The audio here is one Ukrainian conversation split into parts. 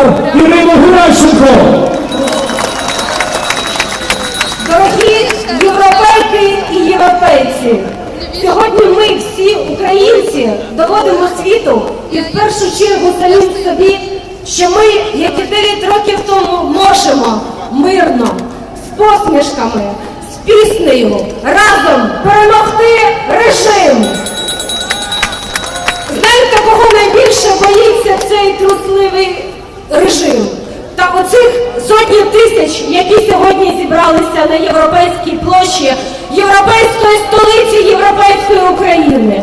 удар Ірину Геращенко. Дорогі європейки і європейці, сьогодні ми всі українці доводимо світу і в першу чергу самим собі, що ми, як і 9 років тому, можемо мирно, з посмішками, з піснею разом перемогти режим. Знаєте, кого найбільше сотні тисяч, які сьогодні зібралися на європейській площі європейської столиці Європейської України.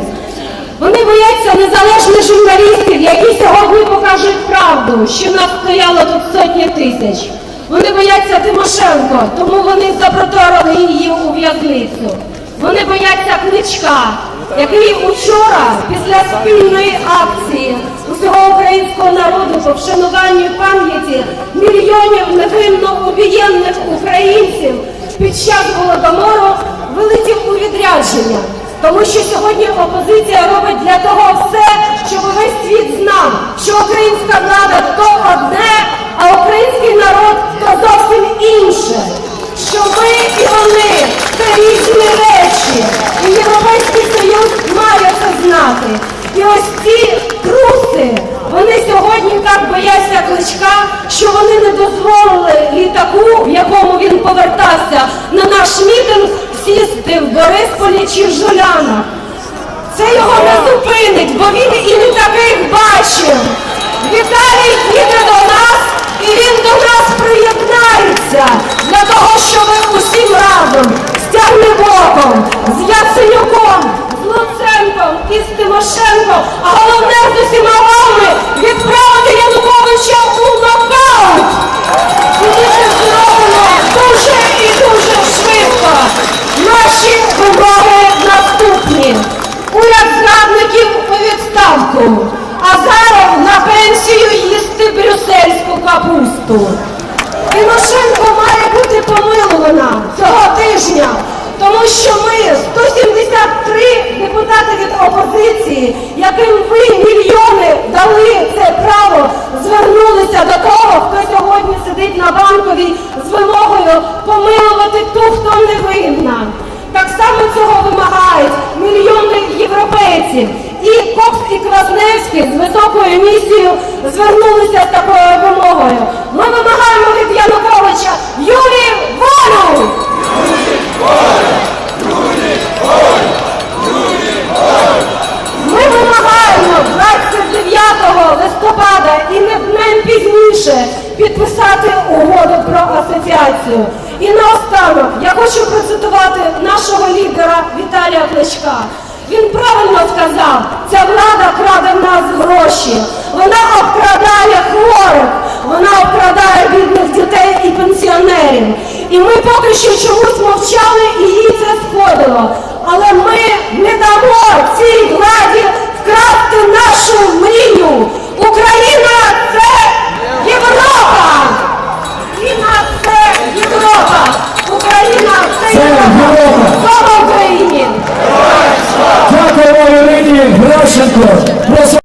Вони бояться незалежних журналістів, які сьогодні покажуть правду, що нас стояло тут сотні тисяч. Вони бояться Тимошенко, тому вони запроторили її у в'язницю. Вони бояться Кличка, який учора, після спільної акції усього українського народу по вшануванню пам'яті мільйонів невинно убієнних українців під час голодомору вилетів у відрядження. Тому що сьогодні опозиція робить для того все, щоб весь світ знав, що українська влада то одне, а український народ то зовсім інше. Що ми і вони це різні речі. І Європейський Союз має це знати. І ось ці труси, вони сьогодні так бояться що вони не дозволили літаку, в якому він повертався, на наш мітинг сісти в Борисполі чи в Жулянах. Це його не зупинить, бо він і не таких бачив. Віталій їде до нас, і він до нас приєднається для того, щоб усім разом з Тягнебоком, з Яценюком, з Луценком і з Тимошенком, а головне з усіма вами їсти брюссельську капусту. Тимошенко має бути помилувана цього тижня, тому що ми 173 депутати від опозиції, яким ви мільйони дали це право, звернулися до того, хто сьогодні сидить на банковій з вимогою помилувати ту, хто невинна. Так само цього вимагають мільйони європейців. І Кокс Квасневський з високою місією звернулися з такою вимогою. Ми вимагаємо від Януковича Юлії волю! Ми вимагаємо 29 листопада і не днем пізніше підписати угоду про асоціацію. І наостанок я хочу процитувати нашого лідера Віталія Кличка. Він правильно сказав, ця влада краде в нас гроші, вона обкрадає хворих, вона обкрадає бідних дітей і пенсіонерів. І ми поки що чомусь мовчали і їй це 不要上 очень.